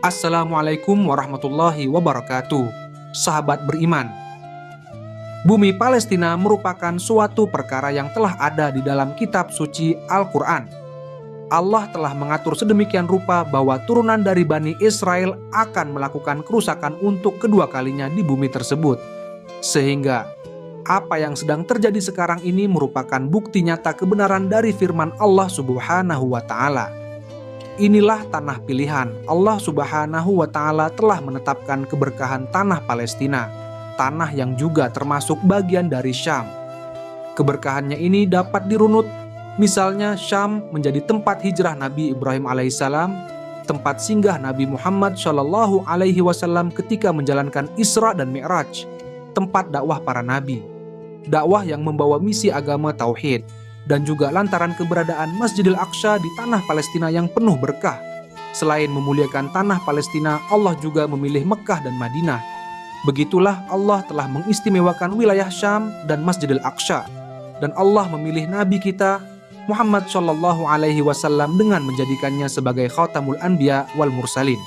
Assalamualaikum warahmatullahi wabarakatuh. Sahabat beriman, bumi Palestina merupakan suatu perkara yang telah ada di dalam kitab suci Al-Quran. Allah telah mengatur sedemikian rupa bahwa turunan dari Bani Israel akan melakukan kerusakan untuk kedua kalinya di bumi tersebut. Sehingga apa yang sedang terjadi sekarang ini merupakan bukti nyata kebenaran dari firman Allah Subhanahu wa Ta'ala inilah tanah pilihan. Allah Subhanahu wa Ta'ala telah menetapkan keberkahan tanah Palestina, tanah yang juga termasuk bagian dari Syam. Keberkahannya ini dapat dirunut, misalnya Syam menjadi tempat hijrah Nabi Ibrahim alaihissalam, tempat singgah Nabi Muhammad Shallallahu alaihi wasallam ketika menjalankan Isra dan Mi'raj, tempat dakwah para nabi, dakwah yang membawa misi agama tauhid dan juga lantaran keberadaan Masjidil Aqsa di tanah Palestina yang penuh berkah. Selain memuliakan tanah Palestina, Allah juga memilih Mekah dan Madinah. Begitulah Allah telah mengistimewakan wilayah Syam dan Masjidil Aqsa. Dan Allah memilih Nabi kita Muhammad Shallallahu Alaihi Wasallam dengan menjadikannya sebagai khatamul anbiya wal mursalin.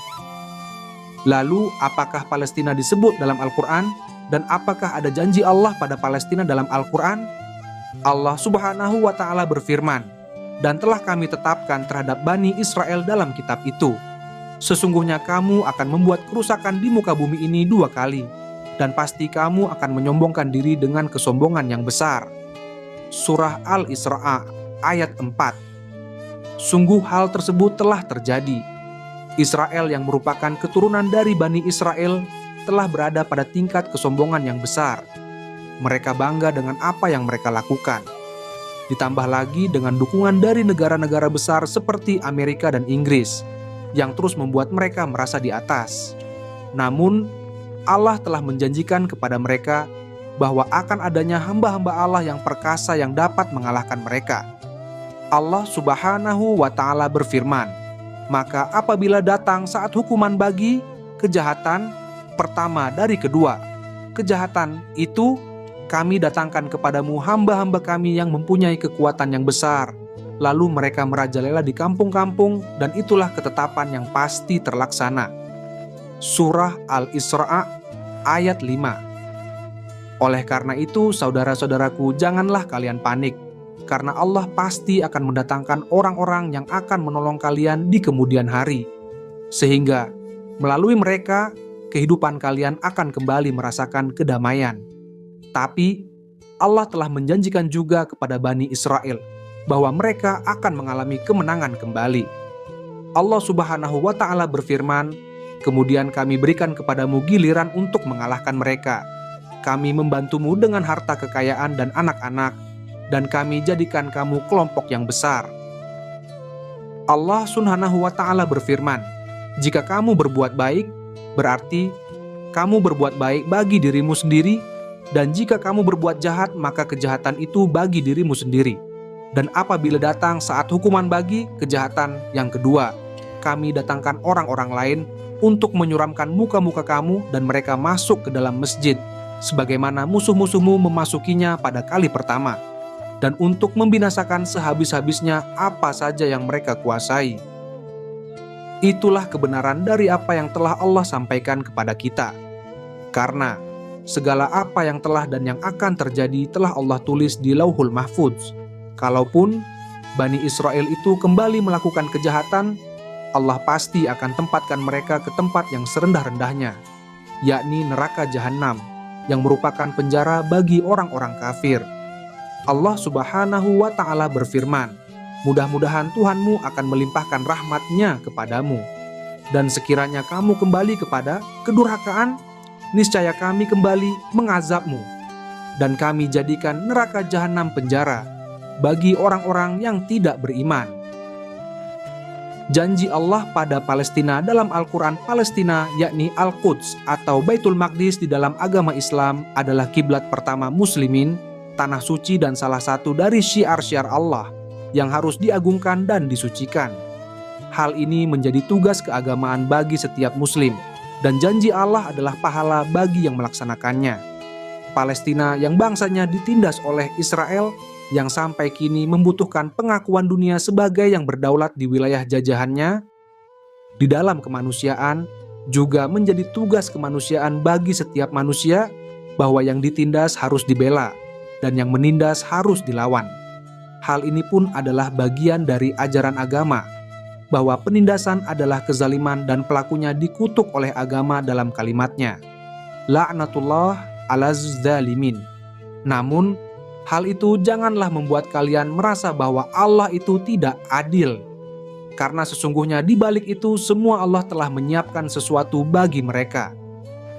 Lalu, apakah Palestina disebut dalam Al-Quran? Dan apakah ada janji Allah pada Palestina dalam Al-Quran? Allah Subhanahu wa Ta'ala berfirman, "Dan telah kami tetapkan terhadap Bani Israel dalam kitab itu, sesungguhnya kamu akan membuat kerusakan di muka bumi ini dua kali, dan pasti kamu akan menyombongkan diri dengan kesombongan yang besar." Surah Al-Isra ayat 4 Sungguh hal tersebut telah terjadi. Israel yang merupakan keturunan dari Bani Israel telah berada pada tingkat kesombongan yang besar mereka bangga dengan apa yang mereka lakukan. Ditambah lagi dengan dukungan dari negara-negara besar seperti Amerika dan Inggris, yang terus membuat mereka merasa di atas. Namun, Allah telah menjanjikan kepada mereka bahwa akan adanya hamba-hamba Allah yang perkasa yang dapat mengalahkan mereka. Allah Subhanahu wa Ta'ala berfirman, "Maka apabila datang saat hukuman bagi kejahatan pertama dari kedua, kejahatan itu kami datangkan kepadamu hamba-hamba kami yang mempunyai kekuatan yang besar. Lalu mereka merajalela di kampung-kampung dan itulah ketetapan yang pasti terlaksana. Surah Al-Isra' ayat 5 Oleh karena itu, saudara-saudaraku, janganlah kalian panik, karena Allah pasti akan mendatangkan orang-orang yang akan menolong kalian di kemudian hari. Sehingga, melalui mereka, kehidupan kalian akan kembali merasakan kedamaian. Tapi Allah telah menjanjikan juga kepada Bani Israel bahwa mereka akan mengalami kemenangan kembali. Allah Subhanahu wa Ta'ala berfirman, "Kemudian kami berikan kepadamu giliran untuk mengalahkan mereka. Kami membantumu dengan harta kekayaan dan anak-anak, dan kami jadikan kamu kelompok yang besar." Allah Subhanahu wa Ta'ala berfirman, "Jika kamu berbuat baik, berarti kamu berbuat baik bagi dirimu sendiri dan jika kamu berbuat jahat, maka kejahatan itu bagi dirimu sendiri. Dan apabila datang saat hukuman bagi kejahatan yang kedua, kami datangkan orang-orang lain untuk menyuramkan muka-muka kamu dan mereka masuk ke dalam masjid, sebagaimana musuh-musuhmu memasukinya pada kali pertama, dan untuk membinasakan sehabis-habisnya apa saja yang mereka kuasai. Itulah kebenaran dari apa yang telah Allah sampaikan kepada kita. Karena segala apa yang telah dan yang akan terjadi telah Allah tulis di Lauhul Mahfudz. Kalaupun Bani Israel itu kembali melakukan kejahatan, Allah pasti akan tempatkan mereka ke tempat yang serendah-rendahnya, yakni neraka jahanam, yang merupakan penjara bagi orang-orang kafir. Allah Subhanahu wa Ta'ala berfirman, "Mudah-mudahan Tuhanmu akan melimpahkan rahmatnya kepadamu, dan sekiranya kamu kembali kepada kedurhakaan, niscaya kami kembali mengazabmu, dan kami jadikan neraka jahanam penjara bagi orang-orang yang tidak beriman. Janji Allah pada Palestina dalam Al-Quran Palestina yakni Al-Quds atau Baitul Maqdis di dalam agama Islam adalah kiblat pertama muslimin, tanah suci dan salah satu dari syiar-syiar Allah yang harus diagungkan dan disucikan. Hal ini menjadi tugas keagamaan bagi setiap muslim, dan janji Allah adalah pahala bagi yang melaksanakannya. Palestina yang bangsanya ditindas oleh Israel yang sampai kini membutuhkan pengakuan dunia sebagai yang berdaulat di wilayah jajahannya, di dalam kemanusiaan juga menjadi tugas kemanusiaan bagi setiap manusia bahwa yang ditindas harus dibela dan yang menindas harus dilawan. Hal ini pun adalah bagian dari ajaran agama bahwa penindasan adalah kezaliman dan pelakunya dikutuk oleh agama dalam kalimatnya. La'natullah ala zalimin. Namun, hal itu janganlah membuat kalian merasa bahwa Allah itu tidak adil. Karena sesungguhnya di balik itu semua Allah telah menyiapkan sesuatu bagi mereka.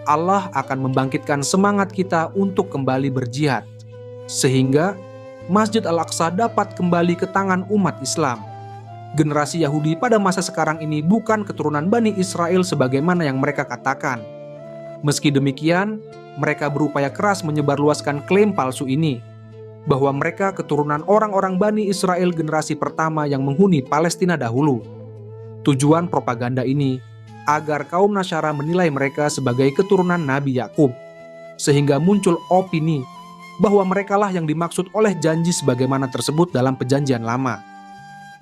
Allah akan membangkitkan semangat kita untuk kembali berjihad. Sehingga Masjid Al-Aqsa dapat kembali ke tangan umat Islam. Generasi Yahudi pada masa sekarang ini bukan keturunan Bani Israel sebagaimana yang mereka katakan. Meski demikian, mereka berupaya keras menyebarluaskan klaim palsu ini bahwa mereka keturunan orang-orang Bani Israel generasi pertama yang menghuni Palestina dahulu. Tujuan propaganda ini agar kaum Nasyara menilai mereka sebagai keturunan Nabi Yakub, sehingga muncul opini bahwa merekalah yang dimaksud oleh janji sebagaimana tersebut dalam Perjanjian Lama.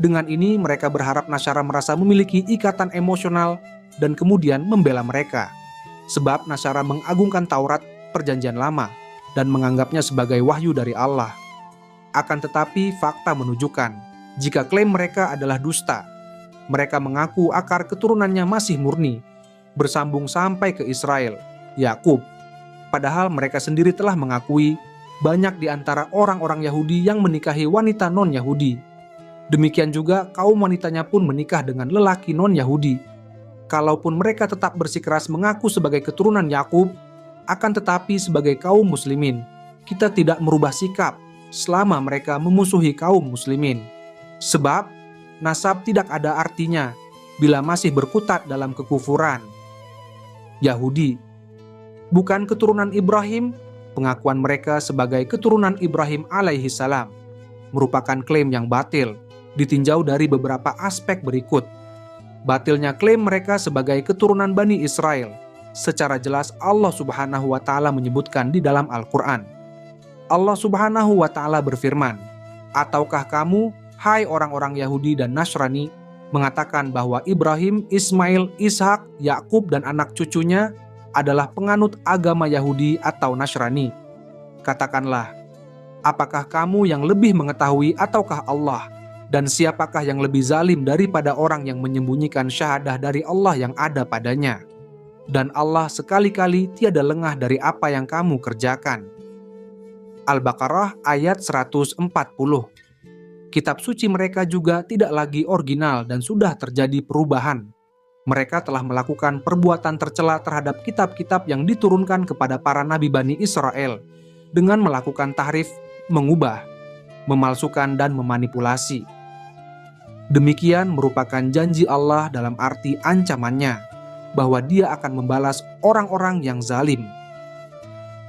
Dengan ini, mereka berharap Nasyara merasa memiliki ikatan emosional dan kemudian membela mereka, sebab Nasyara mengagungkan Taurat Perjanjian Lama dan menganggapnya sebagai wahyu dari Allah. Akan tetapi, fakta menunjukkan jika klaim mereka adalah dusta. Mereka mengaku akar keturunannya masih murni, bersambung sampai ke Israel, Yakub. Padahal mereka sendiri telah mengakui banyak di antara orang-orang Yahudi yang menikahi wanita non-Yahudi. Demikian juga kaum wanitanya pun menikah dengan lelaki non-Yahudi. Kalaupun mereka tetap bersikeras mengaku sebagai keturunan Yakub, akan tetapi sebagai kaum muslimin, kita tidak merubah sikap selama mereka memusuhi kaum muslimin. Sebab nasab tidak ada artinya bila masih berkutat dalam kekufuran. Yahudi bukan keturunan Ibrahim, pengakuan mereka sebagai keturunan Ibrahim alaihi salam merupakan klaim yang batil, ditinjau dari beberapa aspek berikut. Batilnya klaim mereka sebagai keturunan Bani Israel secara jelas Allah Subhanahu wa taala menyebutkan di dalam Al-Qur'an. Allah Subhanahu wa taala berfirman, "Ataukah kamu, hai orang-orang Yahudi dan Nasrani, mengatakan bahwa Ibrahim, Ismail, Ishak, Yakub dan anak cucunya adalah penganut agama Yahudi atau Nasrani? Katakanlah, apakah kamu yang lebih mengetahui ataukah Allah?" Dan siapakah yang lebih zalim daripada orang yang menyembunyikan syahadah dari Allah yang ada padanya? dan Allah sekali-kali tiada lengah dari apa yang kamu kerjakan. Al-Baqarah ayat 140 Kitab suci mereka juga tidak lagi original dan sudah terjadi perubahan. Mereka telah melakukan perbuatan tercela terhadap kitab-kitab yang diturunkan kepada para nabi Bani Israel dengan melakukan tahrif, mengubah, memalsukan dan memanipulasi. Demikian merupakan janji Allah dalam arti ancamannya bahwa dia akan membalas orang-orang yang zalim